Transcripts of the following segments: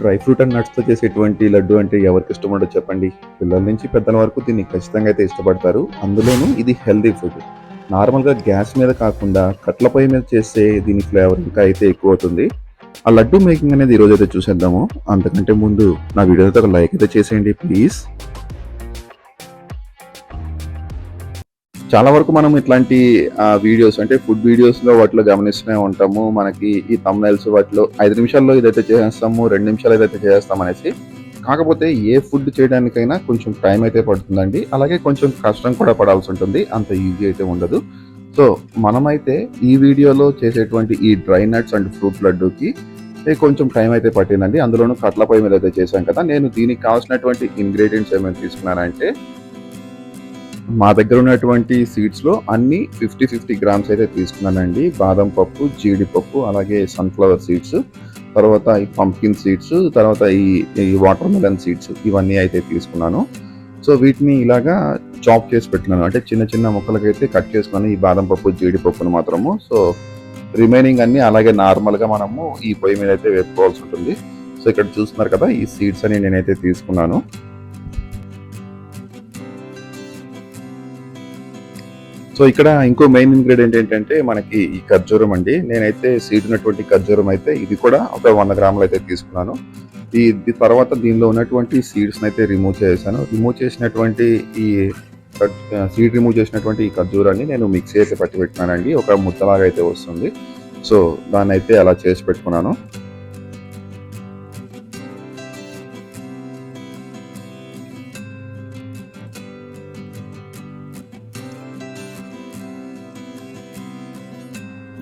Dry fruit and నట్స్తో చేసేటువంటి లడ్డు అంటే ఎవరికి ఇష్టం ఉండో చెప్పండి. పిల్లల నుంచి పెద్దల వరకు దీన్ని ఖచ్చితంగా అయితే ఇష్టపడతారు. అందులోనూ ఇది హెల్దీ ఫుడ్. నార్మల్గా గ్యాస్ మీద కాకుండా కట్ల పొయ్యి మీద చేస్తే దీని ఫ్లేవర్ ఇంకా అయితే ఎక్కువ అవుతుంది. ఆ లడ్డు మేకింగ్ అనేది ఈరోజు అయితే చూసేద్దాము. అంతకంటే ముందు నా వీడియో అయితే ఒక లైక్ అయితే చేసేయండి ప్లీజ్. చాలా వరకు మనం ఇట్లాంటి వీడియోస్ అంటే ఫుడ్ వీడియోస్లో వాటిలో గమనిస్తూనే ఉంటాము. మనకి ఈ తమ్నైల్స్ వాటిలో ఐదు నిమిషాల్లో ఇదైతే చేస్తాము రెండు నిమిషాలు ఏదైతే చేస్తాం అనేసి కాకపోతే ఏ ఫుడ్ చేయడానికైనా కొంచెం టైం అయితే పడుతుందండి. అలాగే కొంచెం కష్టం కూడా పడాల్సి ఉంటుంది. అంత ఈజీ అయితే ఉండదు. సో మనమైతే ఈ వీడియోలో చేసేటువంటి ఈ డ్రై నట్స్ అండ్ ఫ్రూట్ లడ్డూకి కొంచెం టైం అయితే పట్టిందండి. అందులోనూ కట్ల పొయ్యి మీద అయితే చేశాం కదా. నేను దీనికి కావాల్సినటువంటి ఇంగ్రీడియంట్స్ ఏమైనా తీసుకున్నానంటే మా దగ్గర ఉన్నటువంటి సీడ్స్లో అన్ని ఫిఫ్టీ ఫిఫ్టీ గ్రామ్స్ అయితే తీసుకున్నానండి. బాదం పప్పు జీడిపప్పు అలాగే సన్ఫ్లవర్ సీడ్స్ తర్వాత ఈ పంకిన్ సీడ్స్ తర్వాత ఈ ఈ వాటర్ మెలన్ సీడ్స్ ఇవన్నీ అయితే తీసుకున్నాను. సో వీటిని ఇలాగా చాప్ చేసి పెట్టినాను. అంటే చిన్న చిన్న ముక్కలకైతే కట్ చేసుకున్నాను ఈ బాదం పప్పు జీడిపప్పును మాత్రము. సో రిమైనింగ్ అన్ని అలాగే నార్మల్గా మనము ఈ పొయ్యి మీద అయితే వేసుకోవాల్సి ఉంటుంది. సో ఇక్కడ చూస్తున్నారు కదా ఈ సీడ్స్ అని నేనైతే తీసుకున్నాను. సో ఇక్కడ ఇంకో మెయిన్ ఇంగ్రీడియంట్ ఏంటంటే మనకి ఈ ఖర్జూరం అండి. నేనైతే సీడ్ ఉన్నటువంటి ఖర్జూరం అయితే ఇది కూడా ఒక వంద గ్రాములు అయితే తీసుకున్నాను. ఈ తర్వాత దీనిలో ఉన్నటువంటి సీడ్స్ అయితే రిమూవ్ చేశాను. రిమూవ్ చేసినటువంటి ఈ సీడ్ రిమూవ్ చేసినటువంటి ఈ ఖర్జూరాన్ని నేను మిక్సీ అయితే పట్టి పెట్టినానండి ఒక ముద్దలాగా అయితే వస్తుంది. సో దాన్ని అయితే అలా చేసి పెట్టుకున్నాను.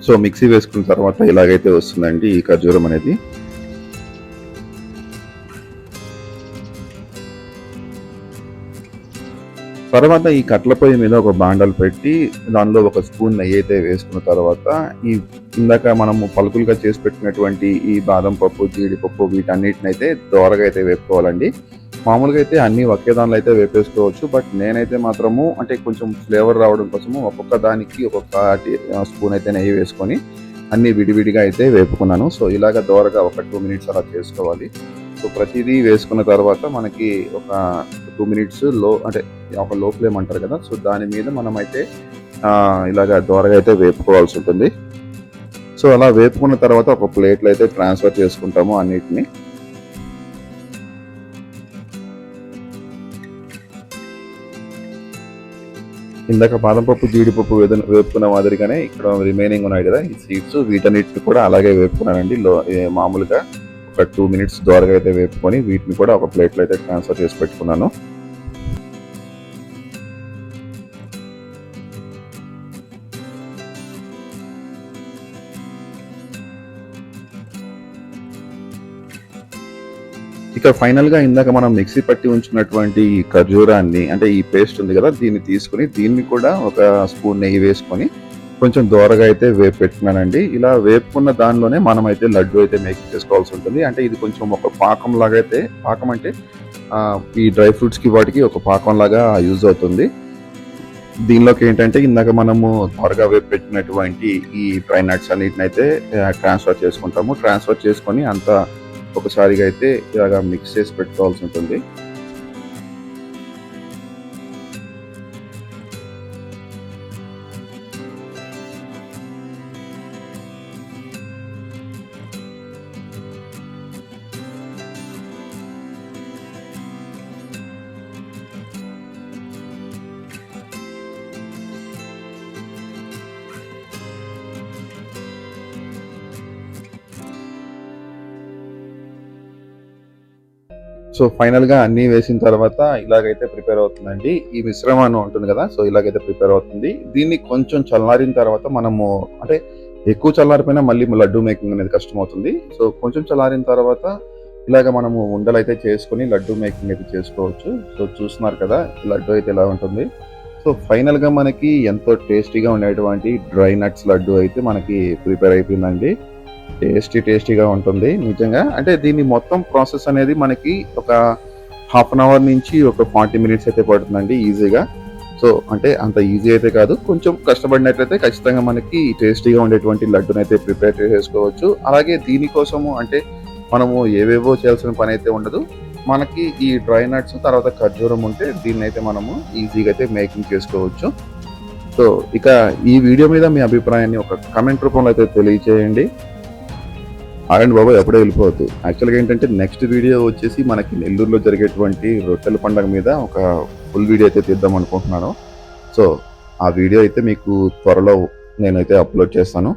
సో మిక్సీ వేసుకున్న తర్వాత ఇలాగైతే వస్తుందండి ఈ ఖర్జూరం అనేది. తర్వాత ఈ కట్ల పొయ్యి మీద ఒక బాండలు పెట్టి దానిలో ఒక స్పూన్ నెయ్యి అయితే వేసుకున్న తర్వాత ఈ ఇందాక మనము పలుకులుగా చేసి పెట్టినటువంటి ఈ బాదం పప్పు జీడిపప్పు వీటన్నిటిని అయితే దోరగా అయితే వేపుకోవాలండి. మామూలుగా అయితే అన్ని ఒకే దానిలో అయితే వేపేసుకోవచ్చు బట్ నేనైతే మాత్రము అంటే కొంచెం ఫ్లేవర్ రావడం కోసము ఒక్కొక్క దానికి ఒక్కొక్క స్పూన్ అయితే నెయ్యి వేసుకొని అన్ని విడివిడిగా అయితే వేపుకున్నాను. సో ఇలాగ దోరగా ఒక టూ మినిట్స్ అలా చేసుకోవాలి. సో ప్రతిదీ వేసుకున్న తర్వాత మనకి ఒక టూ మినిట్స్లో అంటే ఒక లో ఫ్లేమ్ అంటారు కదా సో దాని మీద మనం అయితే ఇలాగ దోరగా అయితే వేపుకోవాల్సి ఉంటుంది. సో అలా వేపుకున్న తర్వాత ఒక ప్లేట్లో అయితే ట్రాన్స్ఫర్ చేసుకుంటాము అన్నిటిని. ఇందాక బాదం పప్పు జీడిపప్పు వేపుకున్న మాదిరిగానే ఇక్కడ రిమైనింగ్ ఉన్నాయి కదా ఈ సీడ్స్ వీటన్నిటిని కూడా అలాగే వేపుకున్నానండి. లో మామూలుగా ఒక టూ మినిట్స్ దోరగా అయితే వేపుకొని వీటిని కూడా ఒక ప్లేట్లో అయితే ట్రాన్స్ఫర్ చేసి పెట్టుకున్నాను. ఇక ఫైనల్గా ఇందాక మనం మిక్సీ పట్టి ఉంచినటువంటి ఈ ఖర్జూరాన్ని అంటే ఈ పేస్ట్ ఉంది కదా దీన్ని తీసుకుని దీన్ని కూడా ఒక స్పూన్ నెయ్యి వేసుకొని కొంచెం దోరగా అయితే వేపు పెట్టుకున్నానండి ఇలా వేపుకున్న దానిలోనే మనం అయితే లడ్డు అయితే మేక్ చేసుకోవాల్సి ఉంటుంది. అంటే ఇది కొంచెం ఒక పాకం లాగా అయితే పాకం అంటే ఈ డ్రై ఫ్రూట్స్కి వాటికి ఒక పాకం లాగా యూజ్ అవుతుంది. దీనిలోకి ఏంటంటే ఇందాక మనము త్వరగా వేపు పెట్టినటువంటి ఈ డ్రై నట్స్ అన్నిటిని అయితే ట్రాన్స్ఫర్ చేసుకుంటాము. ట్రాన్స్ఫర్ చేసుకొని అంత ఒకసారిగా అయితే ఇలాగా మిక్స్ చేసి పెట్టుకోవాల్సి ఉంటుంది. సో ఫైనల్గా అన్నీ వేసిన తర్వాత ఇలాగైతే ప్రిపేర్ అవుతుందండి. ఈ మిశ్రమం ఉంటుంది కదా సో ఇలాగైతే ప్రిపేర్ అవుతుంది. దీన్ని కొంచెం చల్లారిన తర్వాత మనము అంటే ఎక్కువ చల్లారిపోయినా మళ్ళీ లడ్డు మేకింగ్ అనేది కష్టం అవుతుంది సో కొంచెం చల్లారిన తర్వాత ఇలాగ మనము ఉండలు అయితే చేసుకొని లడ్డు మేకింగ్ అయితే చేసుకోవచ్చు. సో చూస్తున్నారు కదా లడ్డు అయితే ఇలా ఉంటుంది. సో ఫైనల్గా మనకి ఎంతో టేస్టీగా ఉండేటువంటి డ్రై నట్స్ లడ్డు అయితే మనకి ప్రిపేర్ అయిపోయిందండి. టేస్టీ టేస్టీగా ఉంటుంది నిజంగా. అంటే దీన్ని మొత్తం ప్రాసెస్ అనేది మనకి ఒక హాఫ్ అన్ అవర్ నుంచి ఒక ఫార్టీ మినిట్స్ అయితే పడుతుందండి ఈజీగా. సో అంటే అంత ఈజీ అయితే కాదు. కొంచెం కష్టపడినట్లయితే ఖచ్చితంగా మనకి టేస్టీగా ఉండేటువంటి లడ్డునైతే ప్రిపేర్ చేసేసుకోవచ్చు అలాగే దీనికోసము అంటే మనము ఏవేవో చేయాల్సిన పని అయితే ఉండదు. మనకి ఈ డ్రై నట్స్ తర్వాత ఖర్జూరం ఉంటే దీన్ని అయితే మనము ఈజీగా అయితే మేకింగ్ చేసుకోవచ్చు. సో ఇక ఈ వీడియో మీద మీ అభిప్రాయాన్ని ఒక కమెంట్ రూపంలో అయితే తెలియజేయండి ఆడండి బాబు ఎప్పుడే వెళ్ళిపోవద్దు యాక్చువల్గా ఏంటంటే నెక్స్ట్ వీడియో వచ్చేసి మనకి నెల్లూరులో జరిగేటువంటి రొట్టెల పండుగ మీద ఒక ఫుల్ వీడియో అయితే తీద్దాం అనుకుంటున్నాను. సో ఆ వీడియో అయితే మీకు త్వరలో నేనైతే అప్లోడ్ చేస్తాను.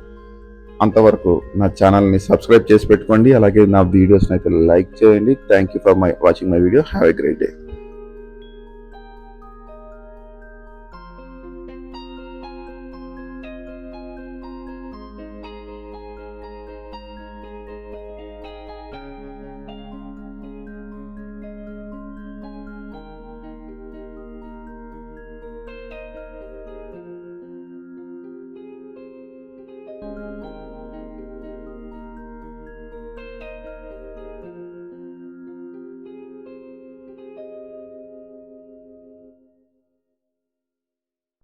అంతవరకు నా ఛానల్ని సబ్స్క్రైబ్ చేసి పెట్టుకోండి. అలాగే నా వీడియోస్ని అయితే లైక్ చేయండి. Thank you for my watching my video have a great day